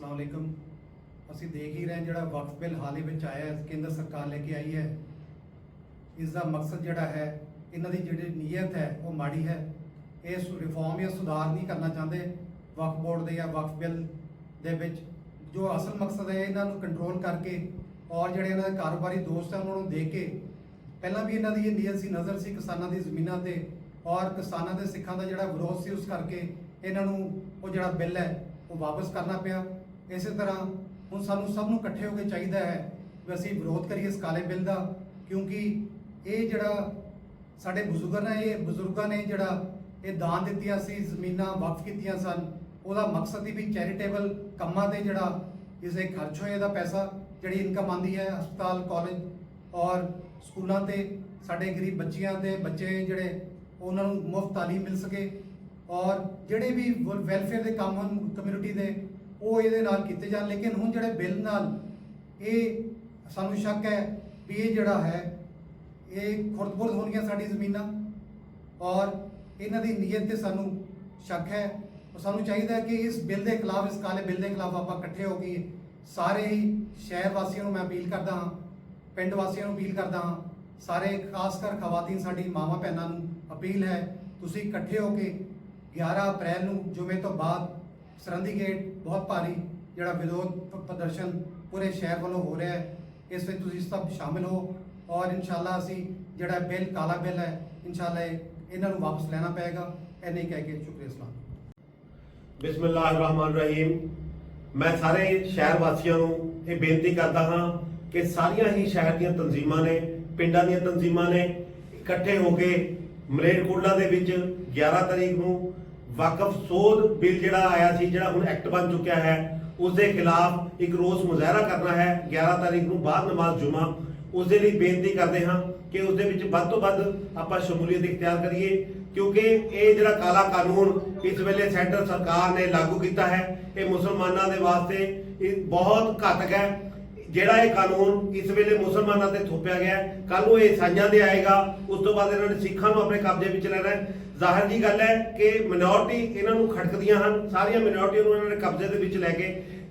ਅਸਲਾਮ ਅਲੈਕਮ। ਅਸੀਂ ਦੇਖ ਹੀ ਰਹੇ ਜਿਹੜਾ ਵਕਫ ਬਿੱਲ ਹਾਲ ਹੀ ਵਿੱਚ ਆਇਆ ਹੈ, ਕੇਂਦਰ ਸਰਕਾਰ ਲੈ ਕੇ ਆਈ ਹੈ। ਇਸ ਦਾ ਮਕਸਦ ਜਿਹੜਾ ਹੈ, ਇਹਨਾਂ ਦੀ ਜਿਹੜੀ ਨੀਅਤ ਹੈ, ਉਹ ਮਾੜੀ ਹੈ। ਇਹ ਰਿਫਾਰਮ ਜਾਂ ਸੁਧਾਰ ਨਹੀਂ ਕਰਨਾ ਚਾਹੁੰਦੇ ਵਕਫ ਬੋਰਡ ਦੇ ਜਾਂ ਵਕਫ ਬਿੱਲ ਦੇ ਵਿੱਚ। ਜੋ ਅਸਲ ਮਕਸਦ ਹੈ, ਇਹਨਾਂ ਨੂੰ ਕੰਟਰੋਲ ਕਰਕੇ ਔਰ ਜਿਹੜੇ ਇਹਨਾਂ ਦੇ ਕਾਰੋਬਾਰੀ ਦੋਸਤ ਹੈ ਉਹਨਾਂ ਨੂੰ ਦੇਖ ਕੇ ਪਹਿਲਾਂ ਵੀ ਇਹਨਾਂ ਦੀ ਇਹ ਨੀਅਤ ਸੀ, ਨਜ਼ਰ ਸੀ ਕਿਸਾਨਾਂ ਦੀ ਜ਼ਮੀਨਾਂ ਤੇ ਔਰ ਕਿਸਾਨਾਂ ਦੇ ਸਿੱਖਾਂ ਦਾ ਜਿਹੜਾ ਵਿਰੋਧ ਸੀ, ਉਸ ਕਰਕੇ ਇਹਨਾਂ ਨੂੰ ਉਹ ਜਿਹੜਾ ਬਿੱਲ ਹੈ, ਉਹ ਵਾਪਸ ਕਰਨਾ ਪਿਆ। ਇਸੇ ਤਰ੍ਹਾਂ ਹੁਣ ਸਾਨੂੰ ਸਭ ਨੂੰ ਇਕੱਠੇ ਹੋ ਕੇ ਚਾਹੀਦਾ ਹੈ ਵੀ ਅਸੀਂ ਵਿਰੋਧ ਕਰੀਏ ਇਸ ਕਾਲੇ ਬਿੱਲ ਦਾ, ਕਿਉਂਕਿ ਇਹ ਜਿਹੜਾ ਸਾਡੇ ਬਜ਼ੁਰਗਾਂ ਨੇ, ਇਹ ਬਜ਼ੁਰਗਾਂ ਨੇ ਜਿਹੜਾ ਇਹ ਦਾਨ ਦਿੱਤੀਆਂ ਸੀ, ਜ਼ਮੀਨਾਂ ਵਕਫ ਕੀਤੀਆਂ ਸਨ, ਉਹਦਾ ਮਕਸਦ ਹੀ ਵੀ ਚੈਰੀਟੇਬਲ ਕੰਮਾਂ ਤੇ ਜਿਹੜਾ ਇਸੇ ਖਰਚ ਹੋਏ ਦਾ ਪੈਸਾ, ਜਿਹੜੀ ਇਨਕਮ ਆਂਦੀ ਹੈ ਹਸਪਤਾਲ, ਕਾਲਜ ਔਰ ਸਕੂਲਾਂ ਤੇ, ਸਾਡੇ ਗਰੀਬ ਬੱਚਿਆਂ ਤੇ, ਬੱਚੇ ਜਿਹੜੇ ਉਹਨਾਂ ਨੂੰ ਮੁਫਤ ਤਾਲੀਮ ਮਿਲ ਸਕੇ ਔਰ ਜਿਹੜੇ ਵੀ ਵੈਲਫੇਅਰ ਦੇ ਕੰਮ ਹਨ ਕਮਿਊਨਿਟੀ ਦੇ ਉਹ ਇਹਦੇ ਨਾਲ ਕੀਤੇ ਜਾਣ, ਲੇਕਿਨ ਹੁਣ ਜਿਹੜੇ ਬਿੱਲ ਨਾਲ ਇਹ ਸਾਨੂੰ ਸ਼ੱਕ ਹੈ ਵੀ ਇਹ ਜਿਹੜਾ ਹੈ, ਇਹ ਖੁਰਦਬੁਰਦ ਹੋਣਗੀਆਂ ਸਾਡੀ ਜ਼ਮੀਨਾਂ ਔਰ ਇਹਨਾਂ ਦੀ ਨੀਅਤ ਤੇ ਸਾਨੂੰ ਸ਼ੱਕ ਹੈ। ਔਰ ਸਾਨੂੰ ਚਾਹੀਦਾ ਹੈ ਕਿ ਇਸ ਬਿੱਲ ਦੇ ਖਿਲਾਫ, ਇਸ ਕਾਲੇ ਬਿੱਲ ਦੇ ਖਿਲਾਫ ਆਪਾਂ ਇਕੱਠੇ ਹੋ ਕੇ ਸਾਰੇ ਹੀ ਸ਼ਹਿਰ ਵਾਸੀਆਂ ਨੂੰ ਮੈਂ ਅਪੀਲ ਕਰਦਾ ਹਾਂ, ਪਿੰਡ ਵਾਸੀਆਂ ਨੂੰ ਅਪੀਲ ਕਰਦਾ ਹਾਂ, ਸਾਰੇ ਖਾਸ ਕਰ ਖਵਾਤੀਨ ਸਾਡੀ ਮਾਵਾਂ ਭੈਣਾਂ ਨੂੰ ਅਪੀਲ ਹੈ, ਤੁਸੀਂ ਇਕੱਠੇ ਹੋ ਕੇ 11 ਅਪ੍ਰੈਲ ਨੂੰ ਜੁਮੇ ਤੋਂ ਬਾਅਦ ਸਰੰਦੀ ਗੇਟ ਬਹੁਤ ਭਾਰੀ, ਜਿਹੜਾ ਵਿਰੋਧ ਪ੍ਰਦਰਸ਼ਨ ਪੂਰੇ ਸ਼ਹਿਰ ਵੱਲੋਂ ਹੋ ਰਿਹਾ ਹੈ। ਇਸ ਵਿੱਚ ਤੁਸੀਂ ਸਭ ਸ਼ਾਮਿਲ ਹੋ ਔਰ ਇਨਸ਼ਾਅੱਲਾ ਅਸੀਂ ਜਿਹੜਾ ਬਿੱਲ, ਕਾਲਾ ਬਿੱਲ ਹੈ, ਇਨਸ਼ਾਅੱਲਾ ਇਹਨਾਂ ਨੂੰ ਵਾਪਸ ਲੈਣਾ ਪਏਗਾ। ਐਨੇ ਕਹਿ ਕੇ ਸ਼ੁਕਰੀਆ ਇਸਲਾਮ ਰਹੀਮ ਮੈਂ ਸਾਰੇ ਸ਼ਹਿਰ ਵਾਸੀਆਂ ਨੂੰ ਇਹ ਬੇਨਤੀ ਕਰਦਾ ਹਾਂ ਕਿ ਸਾਰੀਆਂ ਹੀ ਸ਼ਹਿਰ ਦੀਆਂ ਤਨਜ਼ੀਮਾਂ ਨੇ, ਪਿੰਡਾਂ ਦੀਆਂ ਤਨਜ਼ੀਮਾਂ ਨੇ, ਇਕੱਠੇ ਹੋ ਕੇ ਮਲੇਰਕੋਟਲਾ ਦੇ ਵਿੱਚ 11 ਤਰੀਕ ਨੂੰ ਵਕਫ ਸੋਧ ਬਿੱਲ ਜਿਹੜਾ ਆਇਆ ਸੀ, ਜਿਹੜਾ ਹੁਣ ਐਕਟ ਬਣ ਚੁੱਕਿਆ ਹੈ ਉਸ ਦੇ ਖਿਲਾਫ ਇੱਕ ਰੋਸ ਮੁਜ਼ਾਹਰਾ ਕਰਨਾ ਹੈ 11 ਤਾਰੀਖ ਨੂੰ ਬਾਅਦ ਨਮਾਜ਼ ਜੁਮਾ। ਉਸ ਦੇ ਲਈ ਬੇਨਤੀ ਕਰਦੇ ਹਾਂ ਕਿ ਉਸ ਦੇ ਵਿੱਚ ਵੱਧ ਤੋਂ ਵੱਧ ਆਪਾਂ ਸ਼ਮੂਲੀਅਤ ਇਖਤਿਆਰ ਕਰੀਏ, ਕਿਉਂਕਿ ਇਹ ਜਿਹੜਾ ਕਾਲਾ ਕਾਨੂੰਨ ਇਸ ਵੇਲੇ ਸੈਂਟਰ ਸਰਕਾਰ ਨੇ ਲਾਗੂ ਕੀਤਾ ਹੈ, ਇਹ ਮੁਸਲਮਾਨਾਂ ਦੇ ਵਾਸਤੇ ਇਹ ਬਹੁਤ ਘਾਤਕ ਹੈ। ਜਿਹੜਾ ਇਹ ਕਾਨੂੰਨ ਇਸ ਵੇਲੇ ਮੁਸਲਮਾਨਾਂ ਤੇ ਥੋਪਿਆ ਗਿਆ ਕੱਲ ਨੂੰ ਇਹ ਈਸਾਈਆਂ ਦੇ ਆਏਗਾ, ਉਸ ਤੋਂ ਬਾਅਦ ਇਹਨਾਂ ਨੇ ਸਿੱਖਾਂ ਨੂੰ ਆਪਣੇ ਕਬਜ਼ੇ ਵਿੱਚ ਲੈਣਾ ਹੈ। ਜ਼ਾਹਰ ਦੀ ਗੱਲ ਹੈ ਕਿ ਮਿਨੋਰਟੀ ਇਹਨਾਂ ਨੂੰ ਖੜਕਦੀਆਂ ਹਨ, ਸਾਰੀਆਂ ਮਿਨੋਰਟੀਆਂ ਨੂੰ ਇਹਨਾਂ ਨੇ ਕਬਜ਼ੇ ਦੇ ਵਿੱਚ ਲੈ ਕੇ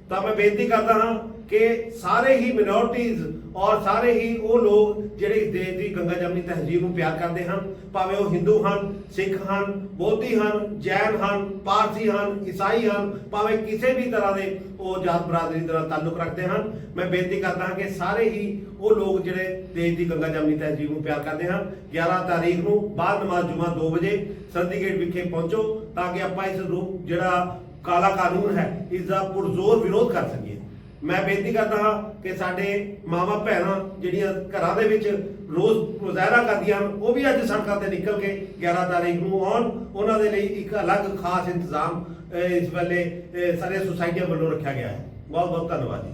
ਤਾਂ ਮੈਂ ਬੇਨਤੀ ਕਰਦਾ ਹਾਂ ਕਿ ਸਾਰੇ ਹੀ ਮਿਨੋਰਟੀਜ਼ ਔਰ ਸਾਰੇ ਹੀ ਉਹ ਲੋਕ ਜਿਹੜੇ ਇਸ ਦੇਸ਼ ਦੀ ਗੰਗਾ ਜਮਨੀ ਤਹਿਜ਼ੀਬ ਨੂੰ ਪਿਆਰ ਕਰਦੇ ਹਨ, ਭਾਵੇਂ ਉਹ ਹਿੰਦੂ ਹਨ ਸਿੱਖ ਹਨ ਬੋਧੀ ਹਨ ਜੈਨ ਹਨ ਪਾਰਸੀ ਹਨ ਈਸਾਈ ਹਨ, ਭਾਵੇਂ ਕਿਸੇ ਵੀ ਤਰ੍ਹਾਂ ਦੇ ਉਹ ਜਾਤ ਬਰਾਦਰੀ ਦੇ ਨਾਲ ਤਾਲੁਕ ਰੱਖਦੇ ਹਨ, ਮੈਂ ਬੇਨਤੀ ਕਰਦਾ ਹਾਂ ਕਿ ਸਾਰੇ ਹੀ ਉਹ ਲੋਕ ਜਿਹੜੇ ਦੇਸ਼ ਦੀ ਗੰਗਾ ਜਮਨੀ ਤਹਿਜ਼ੀਬ ਨੂੰ ਪਿਆਰ ਕਰਦੇ ਹਨ 11 ਤਾਰੀਖ ਨੂੰ ਬਾਅਦ ਨਮਾਜ਼ ਜੁਮਾ 2 ਵਜੇ ਸੰਦੀਗੇਟ ਵਿਖੇ ਪਹੁੰਚੋ ਤਾਂ ਕਿ ਆਪਾਂ ਇਸ ਰੂਪ ਜਿਹੜਾ ਕਾਲਾ ਕਾਨੂੰਨ ਹੈ ਇਸ ਦਾ ਪੁਰਜ਼ੋਰ ਵਿਰੋਧ ਕਰ ਸਕੀਏ। ਮੈਂ ਬੇਨਤੀ ਕਰਦਾ ਹਾਂ ਕਿ ਸਾਡੇ ਮਾਵਾ ਭੈਣਾਂ ਜਿਹੜੀਆਂ ਘਰਾਂ ਦੇ ਵਿੱਚ ਰੋਜ਼ ਮੁਜ਼ਾਹਰਾ ਕਰਦੀਆਂ ਹਨ ਉਹ ਵੀ ਅੱਜ ਸੜਕਾਂ ਤੇ ਨਿਕਲ ਕੇ 11 ਤਾਰੀਖ ਨੂੰ ਆਉਣ। ਉਹਨਾਂ ਦੇ ਲਈ ਇੱਕ ਅਲੱਗ ਖਾਸ ਇੰਤਜ਼ਾਮ ਇਸ ਵੇਲੇ ਅਹ, ਸਾਰੇ ਸੁਸਾਇਟੀਆਂ ਵੱਲੋਂ ਰੱਖਿਆ ਗਿਆ ਹੈ। ਬਹੁਤ ਬਹੁਤ ਧੰਨਵਾਦ ਜੀ।